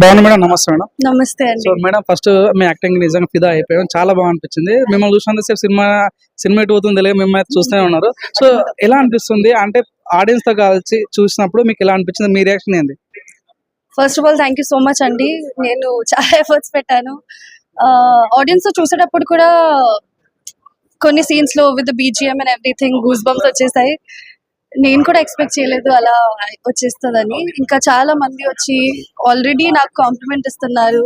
బాగున్నా మేడం నమస్తే మేడం. నమస్తే అండి. సో మేడం ఫస్ట్ మీ యాక్టింగ్ నిజంగా ఫిదా అయిపోయాం. చాలా బాగా అనిపించింది. మిమ్మల్ని చూసినంతసేపు సినిమా సినిమా ఎటు పోతుంది తెలియదు మేము అయితే చూస్తూనే ఉన్నారు. సో ఎలా అనిపిస్తుంది? అంటే ఆడియన్స్తో కలిసి చూసినప్పుడు మీకు ఎలా అనిపించింది? మీ రియాక్షన్ ఏంది? First of all thank you so much అండి. నేను చాలా ఎఫర్ట్స్ పెట్టాను. ఆడియన్స్ చూసేటప్పుడు కూడా కొన్ని సీన్స్లో with BGM and everything goose bumps వచ్చేసాయి. నేను కూడా ఎక్స్పెక్ట్ చేయలేదు అలా వచ్చేస్తుందని. ఇంకా చాలా మంది వచ్చి ఆల్రెడీ నాకు కాంప్లిమెంట్ ఇస్తున్నారు.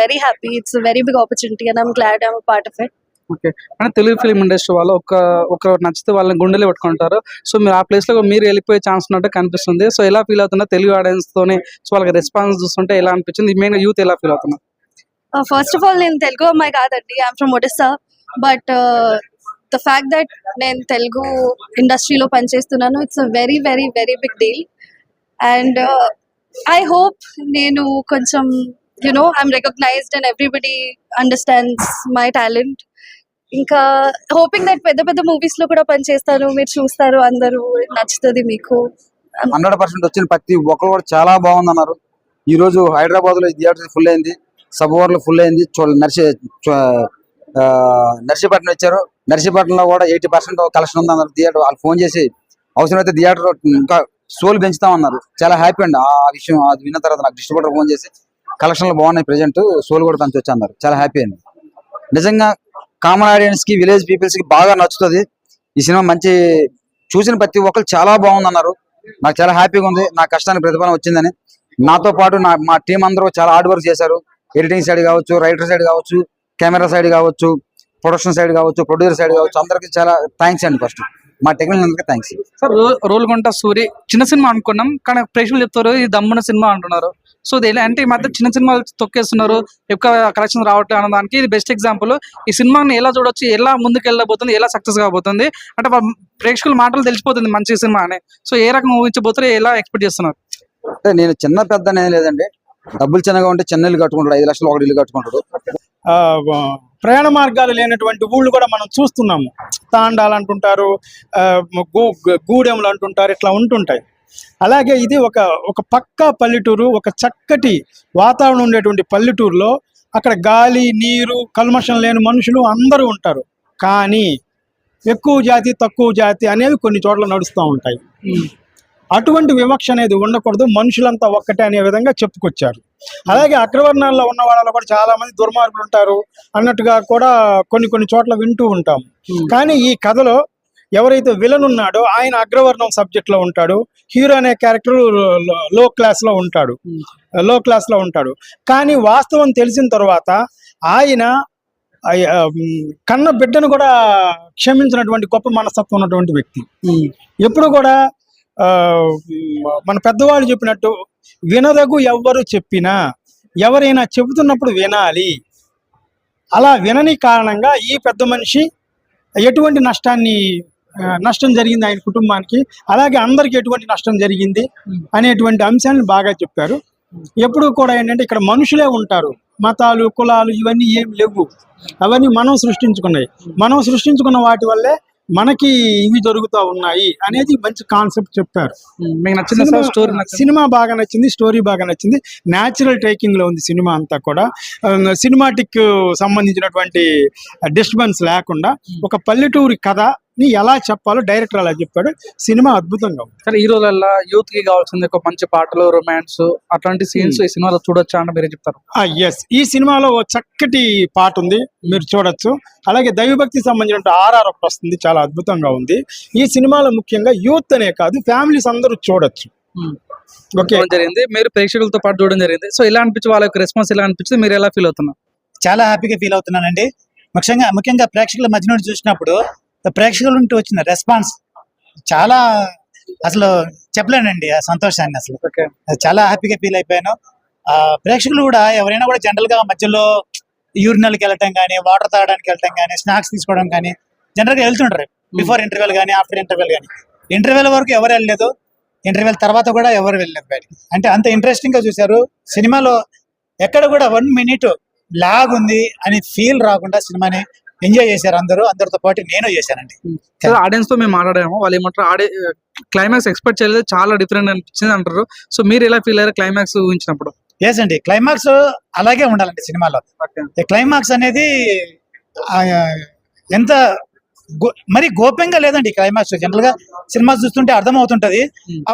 Very happy it's very big opportunity and I'm glad I'm part of it okay అంటే తెలుగు ఫిలిం ఇండస్ట్రీ వాళ్ళు ఒక ఒక నచ్చితే వాళ్ళని గుండెలు పెట్టుకుంటారు. సో మీరు ఆ ప్లేస్లో మీరు వెళ్ళిపోయే ఛాన్స్ ఉన్నట్టు కనిపిస్తుంది. సో ఎలా ఫీల్ అవుతున్నా తెలుగు ఆడియన్స్ తోనే సో వాళ్ళకి రెస్పాన్స్ చూస్తుంటే ఎలా అనిపించింది? మెయిన్ యూత్ ఎలా ఫీల్ అవుతున్నారు? ఫస్ట్ ఆఫ్ ఆల్ నేను తెలుగు అమ్మాయి కాదండి. I'm from Odisha but the fact that నేను తెలుగు ఇండస్ట్రీలో పనిచేస్తున్నాను it's a very very very big deal and I hope నేను కొంచెం you know I'm recognized and everybody understands my talent ఇంకా హోపింగ్ దట్ పెద్ద పెద్ద మూవీస్లో కూడా పనిచేస్తాను మీరు చూస్తారు అందరూ నచ్చుతుంది మీకు. హండ్రెడ్ పర్సెంట్ వచ్చిన ప్రతి ఒక్కరు కూడా చాలా బాగుంది అన్నారు ఈ రోజు హైదరాబాద్లో థియేటర్ ఫుల్ అయింది సబ్ ఓవర్లు ఫుల్ అయింది చూ నర్సి నర్సీపట్నం వచ్చారు. నర్సీపట్నంలో కూడా ఎయిటీ పర్సెంట్ కలెక్షన్ ఉంది అన్నారు థియేటర్ వాళ్ళు ఫోన్ చేసి అవసరమైతే థియేటర్ ఇంకా సోల్ పెంచుతామన్నారు చాలా హ్యాపీ అండి. ఆ విషయం అది విన్న తర్వాత నాకు డిస్ట్రిబ్యూటర్ ఫోన్ చేసి కలెక్షన్లు బాగున్నాయి ప్రజెంట్ సోల్ కూడా పెంచవచ్చు అన్నారు చాలా హ్యాపీ అండి. నిజంగా కామన్ ఆడియన్స్కి విలేజ్ పీపుల్స్కి బాగా నచ్చుతుంది. ఈ సినిమా మంచి చూసిన ప్రతి ఒక్కరు చాలా బాగుంది అన్నారు నాకు చాలా హ్యాపీగా ఉంది. నా కష్టానికి ప్రతిఫలం వచ్చిందని. నాతో పాటు నా మా టీం అందరూ చాలా హార్డ్ వర్క్ చేశారు. ఎడిటింగ్ సైడ్ కావచ్చు రైటర్ సైడ్ కావచ్చు కెమెరా సైడ్ కావచ్చు. ప్రొడక్షన్ సైడ్ కావచ్చు ప్రొడ్యూసర్ సైడ్ కావచ్చు అందరికి చాలా థ్యాంక్స్ అండి ఫస్ట్ మా టెక్నీషియన్ అందరికీ థ్యాంక్స్ సార్ రోల్ కొంట సూరి చిన్న సినిమా అనుకున్నాం కానీ ప్రేక్షకులు చెప్తారు ఇది దమ్మున సినిమా అంటున్నారు. సో ఇది ఎలా అంటే ఈ మధ్య చిన్న సినిమాలు తొక్కేస్తున్నారు ఎక్కువ కలెక్షన్ రావట్లేదు అన్న దానికి ఇది బెస్ట్ ఎగ్జాంపుల్ ఈ సినిమాని ఎలా చూడొచ్చు ఎలా ముందుకు వెళ్ళబోతుంది ఎలా సక్సెస్ కాబోతుంది అంటే ప్రేక్షకుల మాటలు తెలిసిపోతుంది మంచి సినిమా అని. సో ఏ రకంగా ఊహించబోతారు ఎలా ఎక్స్పెక్ట్ చేస్తున్నారు? అంటే నేను చిన్న పెద్ద అనేది లేదండి. డబ్బులు చిన్నగా ఉంటే చిన్న ఇల్లు కట్టుకుంటాడు ఐదు లక్షలు ఒకటి ఇల్లు కట్టుకుంటాడు. ఆ, ప్రయాణ మార్గాలు లేనటువంటి ఊళ్ళు కూడా మనం చూస్తున్నాము. తాండాలు అంటుంటారు గూ- గూడెంలు అంటుంటారు ఇట్లా ఉంటుంటాయి. అలాగే ఇది ఒక ఒక పక్కా పల్లెటూరు ఒక చక్కటి వాతావరణం ఉండేటువంటి పల్లెటూరులో అక్కడ గాలి నీరు కల్మషం లేని మనుషులు అందరూ ఉంటారు. కానీ ఎక్కువ జాతి తక్కువ జాతి అనేవి కొన్ని చోట్ల నడుస్తూ ఉంటాయి. అటువంటి వివక్ష అనేది ఉండకూడదు. మనుషులంతా ఒక్కటే అనే విధంగా చెప్పుకొచ్చారు. అలాగే అగ్రవర్ణాల్లో ఉన్న వాళ్ళలో కూడా చాలా మంది దుర్మార్గులు ఉంటారు అన్నట్టుగా కూడా కొన్ని కొన్ని చోట్ల వింటూ ఉంటాం. కానీ ఈ కథలో ఎవరైతే విలన్ ఉన్నాడో ఆయన అగ్రవర్ణం సబ్జెక్ట్లో ఉంటాడు. హీరో అనే క్యారెక్టర్లో క్లాస్లో ఉంటాడు. లో క్లాస్లో ఉంటాడు. కానీ వాస్తవం తెలిసిన తర్వాత ఆయన కన్న బిడ్డను కూడా క్షమించినటువంటి గొప్ప మనస్తత్వం ఉన్నటువంటి వ్యక్తి. ఎప్పుడు కూడా మన పెద్దవాళ్ళు చెప్పినట్టు వినదగు ఎవ్వరు చెప్పినా ఎవరైనా చెబుతున్నప్పుడు వినాలి. అలా వినని కారణంగా ఈ పెద్ద మనిషి ఎటువంటి నష్టాన్ని నష్టం జరిగింది ఆయన కుటుంబానికి అలాగే అందరికి ఎటువంటి నష్టం జరిగింది అనేటువంటి అంశాన్ని బాగా చెప్పారు. ఎప్పుడు కూడా ఏంటంటే ఇక్కడ మనుషులే ఉంటారు. మతాలు కులాలు ఇవన్నీ ఏం లేవు. అవన్నీ మనం సృష్టించుకున్నాయి. మనం సృష్టించుకున్న వాటి వల్లే మనకి ఇవి జరుగుతూ ఉన్నాయి అనేది మంచి కాన్సెప్ట్ చెప్పారు. మీకు సార్ స్టోరీ సినిమా బాగా నచ్చింది స్టోరీ బాగా నచ్చింది. న్యాచురల్ టేకింగ్లో ఉంది సినిమా అంతా కూడా. సినిమాటిక్ సంబంధించినటువంటి డిస్టర్బెన్స్ లేకుండా ఒక పల్లెటూరి కథని ఎలా చెప్పాలో డైరెక్టర్ అలా చెప్పాడు. సినిమా అద్భుతంగా ఉంది. కానీ ఈ రోజుల్లో యూత్కి కావాల్సింది ఒక మంచి పాటలు రొమాన్స్ అట్లాంటి సీన్స్ ఈ సినిమాలో చూడొచ్చా అంటే మీరే చెప్తారు. ఎస్ ఈ సినిమాలో చక్కటి పాట ఉంది. మీరు చూడొచ్చు. అలాగే దైవభక్తి సంబంధించిన ఆర్ఆర్ ఒకటి వస్తుంది. చాలా అద్భుతంగా ఉంది. ఈ సినిమాలో ముఖ్యంగా యూత్ అనే కాదు ఫ్యామిలీస్ అందరూ చూడొచ్చు. ఓకే. చూడడం జరిగింది. మీరు ప్రేక్షకులతో పాటు చూడడం జరిగింది. సో ఎలా అనిపించి వాళ్ళ యొక్క రెస్పాన్స్ ఎలా అనిపించింది? మీరు ఎలా ఫీల్ అవుతున్నారు? చాలా హ్యాపీగా ఫీల్ అవుతున్నానండి. ముఖ్యంగా ముఖ్యంగా ప్రేక్షకుల మధ్య నుండి చూసినప్పుడు ప్రేక్షకుల నుండి వచ్చిన రెస్పాన్స్ చాలా అసలు చెప్పలేనండి ఆ సంతోషాన్ని అసలు. చాలా హ్యాపీగా ఫీల్ అయిపోయాను. ఆ ప్రేక్షకులు కూడా ఎవరైనా కూడా జనరల్గా మధ్యలో యూరినల్కి వెళ్ళటం కానీ వాటర్ తాగడానికి వెళ్ళటం కానీ స్నాక్స్ తీసుకోవడం కానీ జనరల్గా వెళ్తుంటారు. బిఫోర్ ఇంటర్వెల్ కానీ ఆఫ్టర్ ఇంటర్వెల్ కానీ ఇంటర్వెల్ వరకు ఎవరు వెళ్ళలేదు. ఇంటర్వెల్ తర్వాత కూడా ఎవరు వెళ్ళలేదు బయటికి. అంటే అంత ఇంట్రెస్టింగ్గా చూశారు. సినిమాలో ఎక్కడ కూడా వన్ మినిట్ లాగ్ ఉంది అని ఫీల్ రాకుండా సినిమాని ఎంజాయ్ చేశారు అందరూ అందరితో పాటు నేను చేశానండి. Hmm. ఆడియన్స్తో మేము మాట్లాడాము. వాళ్ళు ఏమంటారు ఆడే క్లైమాక్స్ ఎక్స్పెక్ట్ చేయలేదు చాలా డిఫరెంట్ అనిపించింది అంటారు. సో మీరు ఎలా ఫీల్ అయ్యారు క్లైమాక్స్ ఊహించినప్పుడు? ఎస్ అండి. క్లైమాక్స్ అలాగే ఉండాలండి సినిమాలో. క్లైమాక్స్ అనేది ఎంత మరి గోప్యంగా లేదండి క్లైమాక్స్ జనరల్గా సినిమా చూస్తుంటే అర్థం అవుతుంటది hmm.